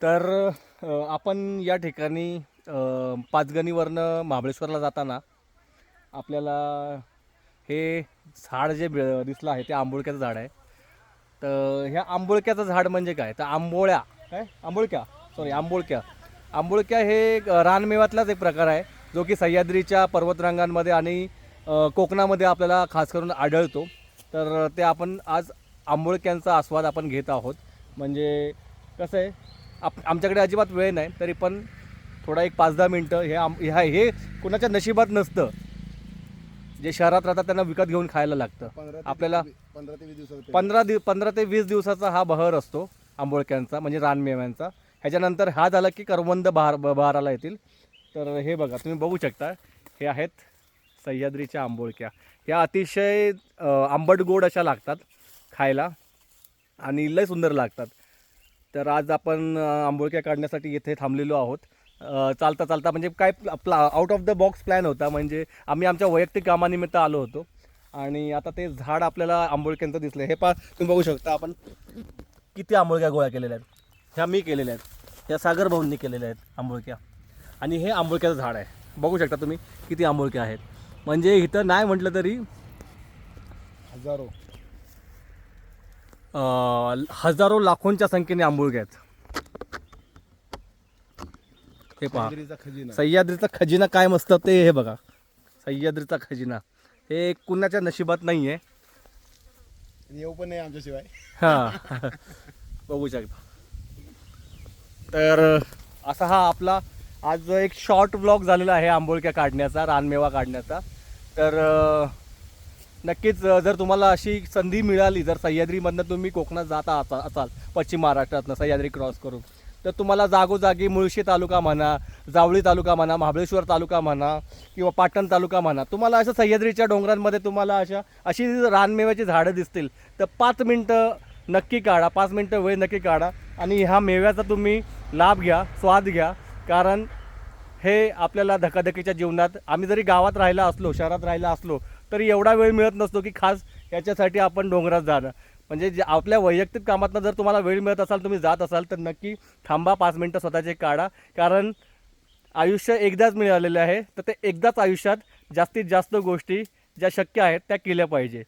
तर आपण या ठिकाणी पाचगणीवरनं महाबळेश्वरला जाताना आपल्याला हे झाड जे दिसलं आहे ते आंबोळक्याचं झाड आहे. तर ह्या आंबोळक्याचं झाड म्हणजे काय? तर आंबोळ्या काय? आंबोळक्या सॉरी आंबोळक्या. आंबोळक्या हे एक रानमेवातलाच एक प्रकार आहे जो की सह्याद्रीच्या पर्वतरांगांमध्ये आणि कोकणामध्ये आपल्याला खास करून आढळतो. तर ते आपण आज आंबोळक्यांचा आस्वाद आपण घेत आहोत. म्हणजे कसं आहे आप आमच्याकडे अजिबात वेळ नाही तरी पण थोडा एक पाच दहा मिनटं हे आम ह्या हे कुणाच्या नशिबात नसतं. जे शहरात राहतात त्यांना विकत घेऊन खायला लागतं. आपल्याला पंधरा ते वीस दिवसात पंधरा दिव पंधरा ते वीस दिवसाचा हा बहर असतो आंबोळक्यांचा म्हणजे रानमेव्यांचा. ह्याच्यानंतर हा झाला की करवंद बहार बहाराला येतील. तर हे बघा तुम्ही बघू शकता हे आहेत सह्याद्रीच्या आंबोळक्या. ह्या अतिशय आंबट गोड अशा लागतात खायला आणि लय सुंदर लागतात. तर आज आपण आंबोळक्या काढण्यासाठी इथे थांबलेलो आहोत. चालता चालता म्हणजे काय प्ला out of the box plan होता म्हणजे आम्ही आमच्या वैयक्तिक कामानिमित्त आलो होतो. आणि आता ते झाड आपल्याला आंबोळक्यांचं दिसलं हे पा तुम्ही बघू शकता आपण किती आंबोळक्या गोळा केलेल्या आहेत. ह्या मी केलेल्या आहेत. ह्या सागर भाऊंनी केलेल्या आहेत आंबोळक्या. आणि हे आंबोळक्याचं झाड आहे. बघू शकता तुम्ही किती आंबोळक्या आहेत. म्हणजे इथं नाही म्हटलं तरी हजारो. हजारो लाखोंच्या संख्येने आंबोळक्या आहेत हे पहा. सह्याद्रीचा खजिना. काय मस्त ते हे बघा. सह्याद्रीचा खजिना. हे कुणाच्या नशिबात नाही आहे येऊ पण नाही आमच्याशिवाय. हा. बघू शकता. तर असा हा आपला आज एक शॉर्ट ब्लॉग झालेला आहे आंबोळक्या काढण्याचा रानमेवा काढण्याचा. तर नक्कीच जर तुम्हाला अशी संधी मिळाली जर सह्याद्रीमधनं तुम्ही कोकणात जाता असा- असाल पश्चिम महाराष्ट्रातनं सह्याद्री क्रॉस करून तर तुम्हाला जागोजागी मुळशी तालुका म्हणा जावळी तालुका म्हणा महाबळेश्वर तालुका म्हणा किंवा पाटण तालुका म्हणा तुम्हाला अशा सह्याद्रीच्या डोंगरांमध्ये तुम्हाला अशा अशी रानमेव्याची झाडं दिसतील. तर पाच मिनटं नक्की काढा पाच मिनटं वेळ नक्की काढा आणि ह्या मेव्याचा तुम्ही लाभ घ्या स्वाद घ्या कारण हे आपल्याला धकाधकीच्या जीवनात आम्ही जरी गावात राहिला असलो शहरात राहिला असलो तरी एवढा वेळ मिळत नसतो की खास याच्यासाठी आपण डोंगरात जाणं. म्हणजे जे आपल्या वैयक्तिक कामातनं जर तुम्हाला वेळ मिळत असाल तुम्ही जात असाल तर नक्की थांबा पाच मिनटं स्वतःचे काढा. कारण आयुष्य एकदाच मिळालेलं आहे तर ते एकदाच आयुष्यात जास्तीत जास्त गोष्टी ज्या शक्य आहेत त्या केल्या पाहिजे.